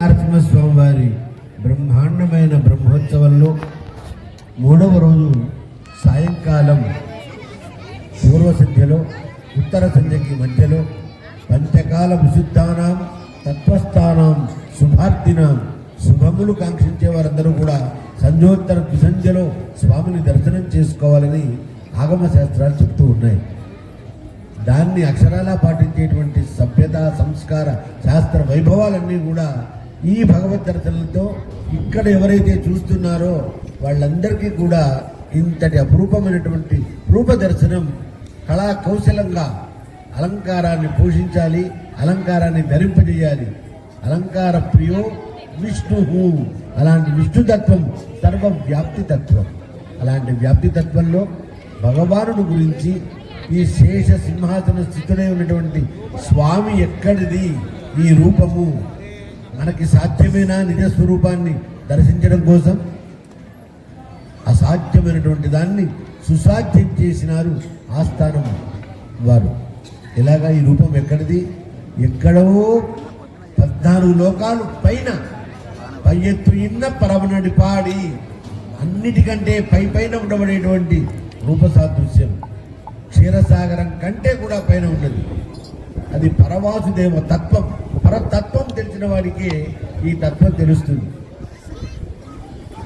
నరసింహస్వామి వారి బ్రహ్మాండమైన బ్రహ్మోత్సవంలో మూడవ రోజు సాయంకాలం పూర్వ సంధ్యలో ఉత్తర సంధ్యకి మధ్యలో పంచకాల విశుద్ధానం తత్వస్థానం శుభార్థినాం శుభములు కాంక్షించే వారందరూ కూడా సంధ్యోత్తర ద్విసంధ్యలో స్వామిని దర్శనం చేసుకోవాలని ఆగమ శాస్త్రాలు చెప్తూ ఉన్నాయి. దాన్ని అక్షరాలా పాటించేటువంటి సభ్యత సంస్కార శాస్త్ర వైభవాలన్నీ కూడా ఈ భగవద్ దర్శనంతో ఇక్కడ ఎవరైతే చూస్తున్నారో వాళ్ళందరికీ కూడా ఇంతటి అపురూపమైనటువంటి రూప దర్శనం కళా కౌశలంగా అలంకారాన్ని పోషించాలి అలంకారాన్ని ధరింపజేయాలి. అలంకార ప్రియో విష్ణు అలాంటి విష్ణుతత్వం సర్వవ్యాప్తి తత్వం అలాంటి వ్యాప్తి తత్వంలో భగవానుడు గురించి ఈ శేష సింహాసన స్థితుడై ఉన్నటువంటి స్వామి ఎక్కడిది? ఈ రూపము. మనకి సాధ్యమైన నిజ స్వరూపాన్ని దర్శించడం కోసం? అసాధ్యమైనటువంటి దాన్ని సుసాధ్యం చేసినారు ఆస్థానం వారు. ఇలాగా ఈ రూపం ఎక్కడిది? ఎక్కడో పద్నాలుగు లోకాలు పైన పై ఎత్తు ఇన్న పరమనడి పాడి అన్నిటికంటే పై పైన ఉండబడేటువంటి రూప సాదృశ్యం. క్షీరసాగరం కంటే కూడా పైన ఉన్నది. అది పరవాసుదేవ తత్వం. పరతత్వం తెలిసిన వాడికి ఈ తత్వం తెలుస్తుంది.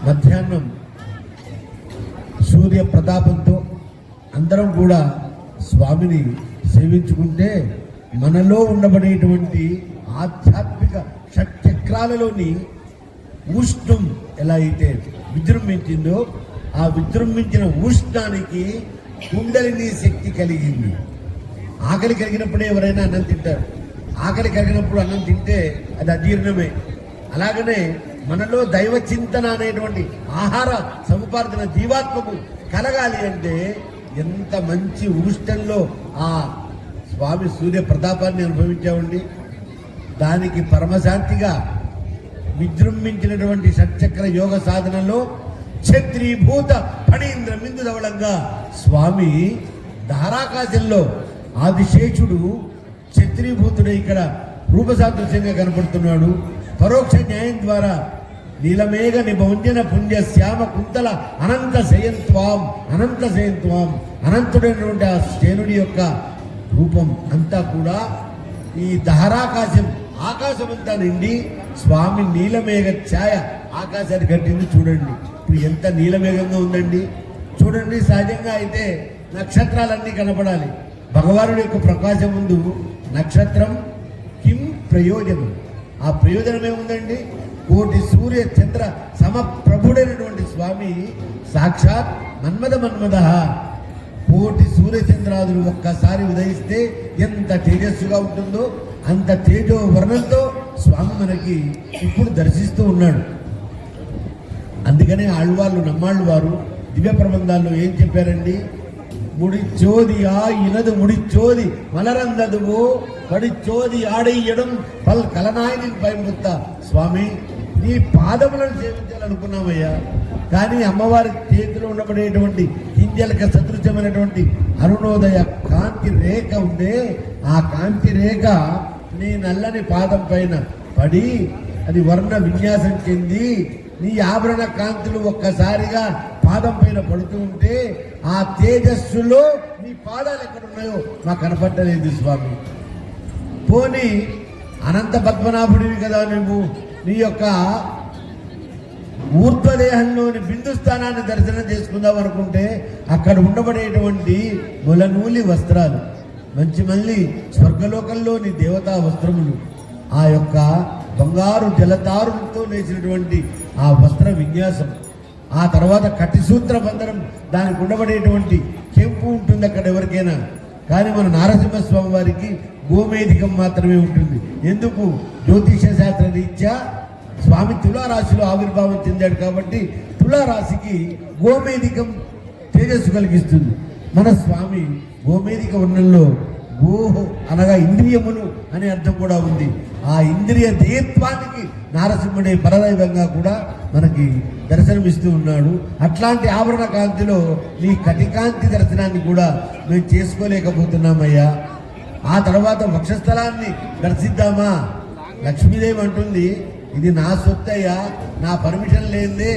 మధ్యాహ్నం సూర్య ప్రతాపంతో అందరం కూడా స్వామిని సేవించుకుంటే మనలో ఉండబడేటువంటి ఆధ్యాత్మిక షట్చక్రాలలోని ఉష్ణం ఎలా అయితే విజృంభించిందో ఆ విజృంభించిన ఉష్ణానికి కుండలిని శక్తి కలిగింది. ఆకలి కలిగినప్పుడే ఎవరైనా అన్నం తింటారు. ఆకలి కలిగినప్పుడు అన్నం తింటే అది అజీర్ణమే. అలాగనే మనలో దైవ చింతన అనేటువంటి ఆహార సముపార్జన జీవాత్మకు కలగాలి అంటే ఎంత మంచి ఊష్టంలో ఆ స్వామి సూర్య ప్రతాపాన్ని అనుభవించామండి. దానికి పరమశాంతిగా విజృంభించినటువంటి షట్చక్ర యోగ సాధనలో క్షత్రీభూత ఫణీంద్ర మిందు ధవళంగా స్వామి ధారాకాశంలో ఆదిశేషుడు క్షత్రీభూతుడే ఇక్కడ రూపసాదృశ్యంగా కనపడుతున్నాడు. పరోక్ష న్యాయం ద్వారా నీలమేఘ నిభంజన పుణ్య శ్యామ కుంతల అనంత శయంత్వాం అనంత శయంత్వాం అనంతుడైనటువంటి ఆ శేనుడి యొక్క రూపం అంతా కూడా ఈ దహరాకాశం ఆకాశం అంతా నిండి స్వామి నీలమేఘ ఛాయ ఆకాశాన్ని కట్టింది చూడండి. ఇప్పుడు ఎంత నీలమేఘంగా ఉందండి? చూడండి సహజంగా అయితే నక్షత్రాలన్నీ కనపడాలి. భగవానుడి యొక్క ప్రకాశం ముందు నక్షత్రం కిం ప్రయోజనం? ఆ ప్రయోజనం ఏముందండి? కోటి సూర్య చంద్ర సమప్రభుడైనటువంటి స్వామి సాక్షాత్ మన్మద మన్మద. కోటి సూర్యచంద్రాదులు ఒక్కసారి ఉదయిస్తే ఎంత తేజస్సుగా ఉంటుందో అంత తేజో వర్ణంతో స్వామి మనకి ఇప్పుడు దర్శిస్తూ ఉన్నాడు. అందుకనే ఆళ్ళవాళ్ళు నమ్మాళ్ళు వారు దివ్య ప్రబంధాల్లో ఏం చెప్పారండి? முடிச்சோதியா இனது முடிச்சோதி மலரந்ததுவோ పడిచోది ఆడేయడం పల్ కలనాయని భయముత్తా స్వామి నీ పాదములను సేవించాలనుకున్నామయ్యా కానీ అమ్మవారి చేతిలో ఉండబడేటువంటి గింజలక సదృశ్యమైనటువంటి అరుణోదయ కాంతి రేఖ ఉందే ఆ కాంతి రేఖ నీ నల్లని పాదం పైన పడి అది వర్ణ విన్యాసం చెంది నీ ఆభరణ కాంతులు ఒక్కసారిగా పాదం పైన పడుతూ ఉంటే ఆ తేజస్సులో నీ పాదాలు ఎక్కడ ఉన్నాయో నాకు కనపడలేదు స్వామి. పోని అనంత పద్మనాభుడివి కదా నువ్వు. నీ యొక్క ఊర్ధ్వదేహంలోని బిందు స్థానాన్ని దర్శనం చేసుకుందాం అనుకుంటే అక్కడ ఉండబడేటువంటి ములనూలి వస్త్రాలు మంచి మళ్ళీ స్వర్గలోకంలోని దేవతా వస్త్రములు ఆ యొక్క బంగారు జలతారులతో నేసినటువంటి ఆ వస్త్ర విన్యాసం ఆ తర్వాత కటిసూత్ర బంధనం దానికి ఉండబడేటువంటి కెంపు ఉంటుంది అక్కడ ఎవరికైనా. కానీ మన నారసింహస్వామి వారికి గోమేధికం మాత్రమే ఉంటుంది. ఎందుకు? జ్యోతిష శాస్త్ర రీత్యా స్వామి తులారాశిలో ఆవిర్భావం చెందాడు కాబట్టి తులారాశికి గోమేధికం తేజస్సు కలిగిస్తుంది. మన స్వామి గోమేధిక వర్ణంలో ఊహ అనగా ఇంద్రియములు అనే అర్థం కూడా ఉంది. ఆ ఇంద్రియ దేత్వానికి నారసింహుడే పరదైవంగా కూడా మనకి దర్శనమిస్తూ ఉన్నాడు. అట్లాంటి ఆవరణ కాంతిలో నీ కటికాంతి దర్శనాన్ని కూడా మేము చేసుకోలేకపోతున్నామయ్యా. ఆ తర్వాత వక్షస్థలాన్ని దర్శిద్దామా? లక్ష్మీదేవి అంటుంది ఇది నా సొత్తయ్యా నా పర్మిషన్ లేనిదే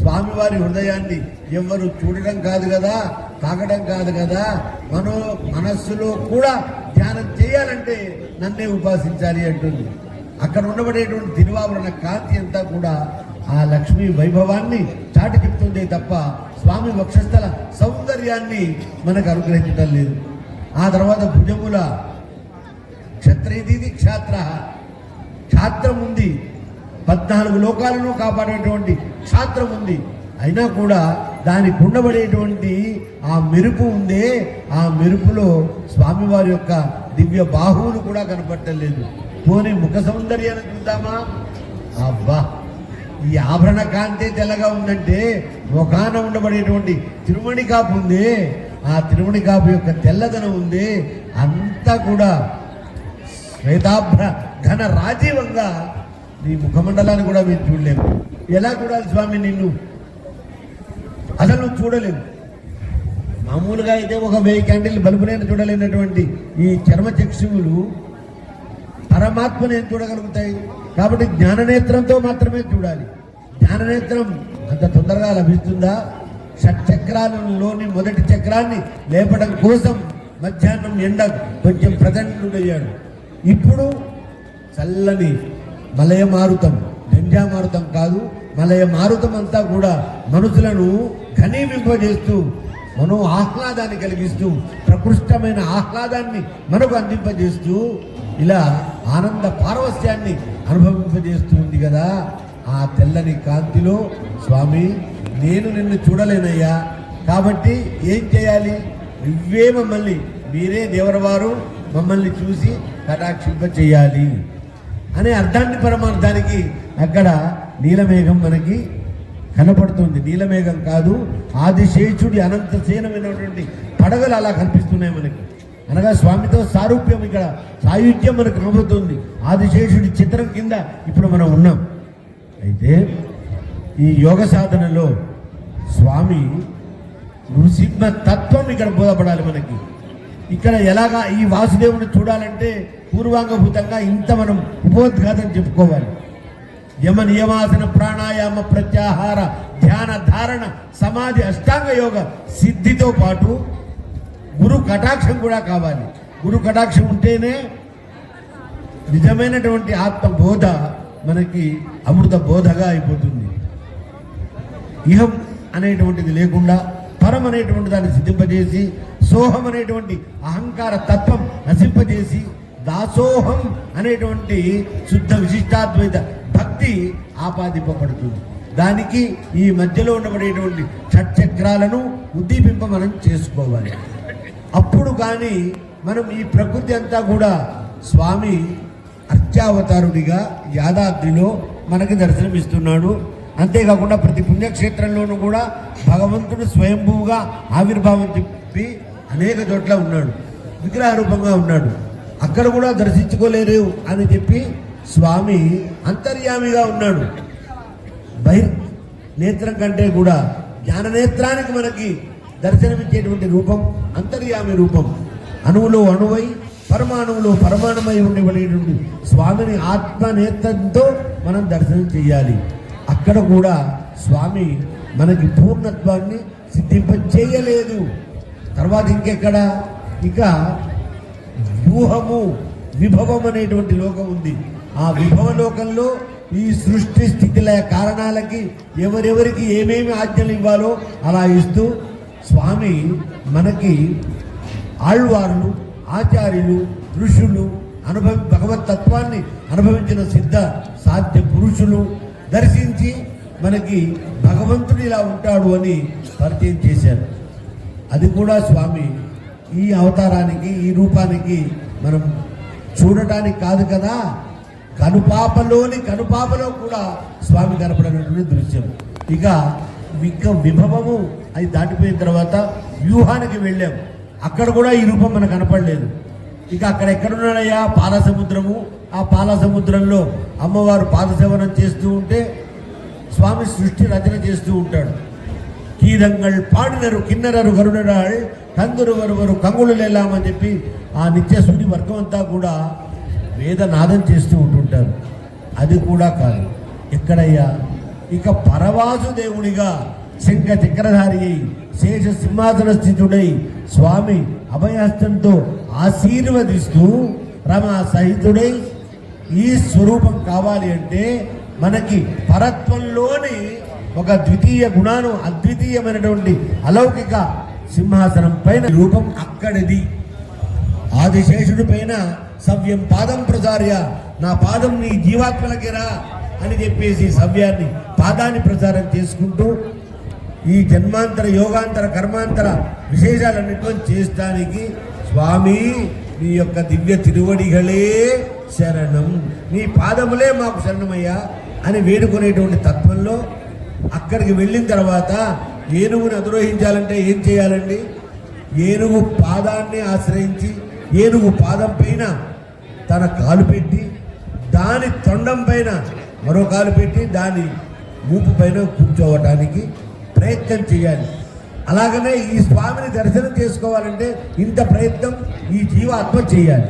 స్వామివారి హృదయాన్ని ఎవరు చూడడం కాదు కదా. తాగడం కాదు కదా. మనో మనస్సులో కూడా ధ్యానం చేయాలంటే నన్నే ఉపాసించాలి అంటుంది. అక్కడ ఉండబడేటువంటి తిరువాభరణ కాంతి అంతా కూడా ఆ లక్ష్మీ వైభవాన్ని చాటి చెప్తుందే తప్ప స్వామి వక్షస్థల సౌందర్యాన్ని మనకు అనుగ్రహించడం లేదు. ఆ తర్వాత భుజముల క్షత్రియదీది క్షాత్ర క్షాత్రం ఉంది. పద్నాలుగు లోకాలను కాపాడేటువంటి క్షాత్రం ఉంది. అయినా కూడా దానికి ఉండబడేటువంటి ఆ మెరుపు ఉందే ఆ మెరుపులో స్వామివారి యొక్క దివ్య బాహువులు కూడా కనపట్టలేదు పోనీ ముఖ సౌందర్యాన్ని చూద్దామా? అబ్బా! ఈ ఆభరణ కాంతే తెల్లగా ఉందంటే ముఖాన ఉండబడేటువంటి తిరుమణి కాపు ఉంది ఆ తిరుమణి కాపు యొక్క తెల్లదనం ఉంది అంతా కూడా శ్వేతాభ్ర ఘన రాజీవంగా నీ ముఖమండలాన్ని కూడా మీరు చూడలేము ఎలా చూడాలి స్వామి నిన్ను? అసలు నువ్వు మామూలుగా అయితే ఒక వెయ్యి క్యాండిల్ బలుపునైనా చూడలేనటువంటి ఈ చర్మ చక్షువులు పరమాత్మని ఏం చూడగలుగుతాయి. కాబట్టి జ్ఞాననేత్రంతో మాత్రమే చూడాలి. జ్ఞాననేత్రం అంత తొందరగా లభిస్తుందా? షట్చక్రాలలోని మొదటి చక్రాన్ని లేపడం కోసం మధ్యాహ్నం ఎండ కొంచెం ప్రజెంటుడయ్యాడు ఇప్పుడు చల్లని మలయ మారుతం గంజా మారుతం కాదు. మలయ మారుతం అంతా కూడా మనుషులను ఘనీవింపజేస్తూ మనో ఆహ్లాదాన్ని కలిగిస్తూ ప్రకృష్టమైన ఆహ్లాదాన్ని మనకు అందింపజేస్తూ ఇలా ఆనంద పారవస్యాన్ని అనుభవింపజేస్తూ ఉంది కదా. ఆ తెల్లని కాంతిలో స్వామి నేను నిన్ను చూడలేనయ్యా. కాబట్టి ఏం చేయాలి? నువ్వే మమ్మల్ని మీరే దేవరవారు మమ్మల్ని చూసి కటాక్షింప చేయాలి అనే అర్థాన్ని పరమార్థానికి అక్కడ నీలమేఘం మనకి కనపడుతుంది. నీలమేఘం కాదు ఆదిశేషుడి అనంతశీనమైనటువంటి పడగలు అలా కనిపిస్తున్నాయి మనకి. అనగా స్వామితో సారూప్యం ఇక్కడ సాయుధ్యం మనకు కనబడుతుంది. ఆదిశేషుడి చిత్రం కింద ఇప్పుడు మనం ఉన్నాం. అయితే ఈ యోగ సాధనలో స్వామి నృసింహ తత్వం ఇక్కడ బోధపడాలి మనకి. ఇక్కడ ఎలాగా ఈ వాసుదేవుని చూడాలంటే పూర్వాంగభూతంగా ఇంత మనం ఉపోద్ఘాతం చెప్పుకోవాలి. యమ నియమాసన ప్రాణాయామ ప్రత్యాహార ధ్యాన ధారణ సమాధి అష్టాంగ యోగ సిద్ధితో పాటు గురు కటాక్షం కూడా కావాలి. గురు కటాక్షం ఉంటేనే నిజమైనటువంటి ఆత్మ బోధ మనకి అమృత బోధగా అయిపోతుంది. ఇహం అనేటువంటిది లేకుండా పరం అనేటువంటి దాన్ని సిద్ధింపజేసి సోహం అనేటువంటి అహంకార తత్వం నశింపజేసి దాసోహం అనేటువంటి శుద్ధ విశిష్టాద్వైత భక్తి ఆపాదింపబడుతుంది. దానికి ఈ మధ్యలో ఉండబడేటువంటి షట్చక్రాలను ఉద్దీపింప మనం చేసుకోవాలి. అప్పుడు కానీ మనం ఈ ప్రకృతి అంతా కూడా స్వామి అర్చావతారుడిగా యాదాద్రిలో మనకి దర్శనమిస్తున్నాడు. అంతేకాకుండా ప్రతి పుణ్యక్షేత్రంలోనూ కూడా భగవంతుడు స్వయంభూగా ఆవిర్భావం చెప్పి అనేక చోట్ల ఉన్నాడు. విగ్రహ రూపంగా ఉన్నాడు. అక్కడ కూడా దర్శించుకోలేరు అని చెప్పి స్వామి అంతర్యామిగా ఉన్నాడు. బహిర్ నేత్రం కంటే కూడా జ్ఞాననేత్రానికి మనకి దర్శనమిచ్చేటువంటి రూపం అంతర్యామి రూపం. అణువులో అణువై పరమాణువులో పరమాణుమై ఉండబడేటువంటి స్వామిని ఆత్మనేత్రంతో మనం దర్శనం చేయాలి అక్కడ కూడా స్వామి మనకి పూర్ణత్వాన్ని సిద్ధింప చేయలేదు తర్వాత ఇంకెక్కడ? ఇక వ్యూహము విభవం అనేటువంటి లోకం ఉంది. ఆ విభవలోకంలో ఈ సృష్టి స్థితిల కారణాలకి ఎవరెవరికి ఏమేమి ఆజ్ఞలు ఇవ్వాలో అలా ఇస్తూ స్వామి మనకి ఆళ్వార్లు ఆచార్యులు ఋషులు అనుభవి భగవత్ తత్వాన్ని అనుభవించిన సిద్ధ సాధ్య పురుషులు దర్శించి మనకి భగవంతుడు ఇలా ఉంటాడు అని పరిచయం చేశారు. అది కూడా స్వామి ఈ అవతారానికి ఈ రూపానికి మనం చూడటానికి కాదు కదా? కనుపాపలోని కనుపాపలో కూడా స్వామి కనపడినటువంటి దృశ్యం. ఇక ఇంకా విభవము అది దాటిపోయిన తర్వాత వ్యూహానికి వెళ్ళాం. అక్కడ కూడా ఈ రూపం మనకు కనపడలేదు. ఇక అక్కడ ఎక్కడున్నాడయ్యా? పాలసముద్రము ఆ పాలసముద్రంలో అమ్మవారు పాదసేవనం చేస్తూ ఉంటే స్వామి సృష్టి రచన చేస్తూ ఉంటాడు. కీరంగల్ పాడినరు కిన్నరరు గరుడరాள் కందురు వరువరు కంగులు లేలామని చెప్పి ఆ నిత్య సూర్య వర్గం అంతా కూడా వేదనాదం చేస్తూ ఉంటుంటారు. అది కూడా కాదు. ఎక్కడయ్యా? ఇక పరవాసు దేవుడిగా శంఖ చక్రధారి అయి శేష సింహాసన స్థితుడై స్వామి అభయహస్తంతో ఆశీర్వదిస్తూ రమా సహితుడై ఈ స్వరూపం కావాలి అంటే మనకి పరత్వంలోని ఒక ద్వితీయ గుణాను అద్వితీయమైనటువంటి అలౌకిక సింహాసనం పైన రూపం అక్కడిది. ఆదిశేషుడి పైన సవ్యం పాదం ప్రచార్య నా పాదం నీ జీవాత్మలకిరా అని చెప్పేసి సవ్యాన్ని పాదాన్ని ప్రచారం చేసుకుంటూ ఈ జన్మాంతర యోగాంతర కర్మాంతర విశేషాలన్నింటినీ చేస్తానికి స్వామి నీ యొక్క దివ్య తిరువడిగలే శరణం. నీ పాదములే మాకు శరణమయ్యా అని వేడుకునేటువంటి తత్వంలో అక్కడికి వెళ్ళిన తర్వాత ఏనుగుని అధిరోహించాలంటే ఏం చేయాలండి? ఏనుగు పాదాన్ని ఆశ్రయించి ఏనుగు పాదం పైన తన కాలు పెట్టి దాని తొండం పైన మరో కాలు పెట్టి దాని మూపు పైన కూర్చోవటానికి ప్రయత్నం చేయాలి. అలాగనే ఈ స్వామిని దర్శనం చేసుకోవాలంటే ఇంత ప్రయత్నం ఈ జీవాత్మ చేయాలి.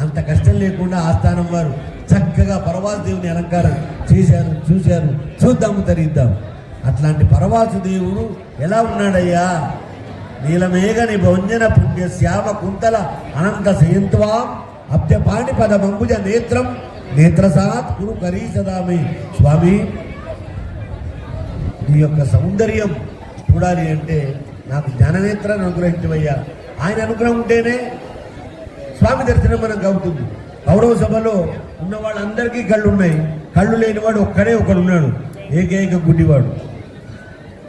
అంత కష్టం లేకుండా ఆస్థానం వారు చక్కగా పరవాసు దేవుని అలంకారం చేశారు చూశారు. చూద్దాము తరిద్దాం అట్లాంటి పరవాసు దేవుడు ఎలా ఉన్నాడయ్యా? నీలమేఘని భంజన పుణ్య శ్యామ కుంతల అనంత సయంత్వాం అబ్జపాణి పదమంబుజ నేత్రం. నేత్రసాత్ గురు కరీ సదామి స్వామి నీ యొక్క సౌందర్యం చూడాలి అంటే నాకు జ్ఞాననేత్రాన్ని అనుగ్రహించవయ్యా. ఆయన అనుగ్రహం ఉంటేనే స్వామి దర్శనం మనకు అవుతుంది. గౌరవ సభలో ఉన్న వాళ్ళందరికీ కళ్ళు ఉన్నాయి కళ్ళు లేనివాడు ఒక్కడే ఒకడు ఉన్నాడు ఏకైక గుడ్డివాడు.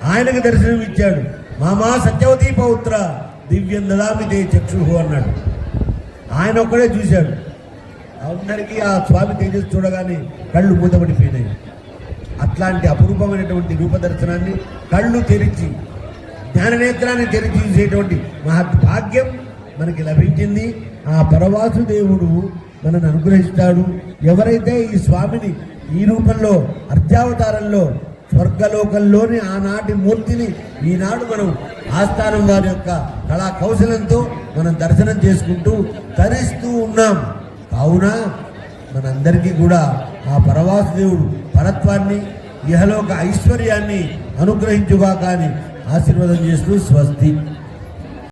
ఆయనకు దర్శనం ఇచ్చాడు. మామా సత్యవతి పౌత్ర దివ్యం దదామి తే చక్షుహు అన్నాడు. ఆయన ఒక్కడే చూశాడు. అందరికీ ఆ స్వామి తేజస్సు చూడగానే కళ్ళు మూతపడిపోయినాయి. అట్లాంటి అపురూపమైనటువంటి రూపదర్శనాన్ని కళ్ళు తెరిచి జ్ఞాననేత్రాన్ని తెరిచి చూసేటువంటి మహద్భాగ్యం మనకి లభించింది. ఆ పరవాసు దేవుడు మనను అనుగ్రహిస్తాడు. ఎవరైతే ఈ స్వామిని ఈ రూపంలో అర్ధావతారంలో స్వర్గలోకంలోని ఆనాటి మూర్తిని ఈనాడు మనం ఆస్థానం వారి యొక్క కళా కౌశలంతో మనం దర్శనం చేసుకుంటూ తరిస్తూ ఉన్నాం. కావున మనందరికీ కూడా ఆ పరవాసుదేవుడు పరత్వాన్ని ఇహలోక ఐశ్వర్యాన్ని అనుగ్రహించుగా కానీ ఆశీర్వాదం చేస్తూ స్వస్తి.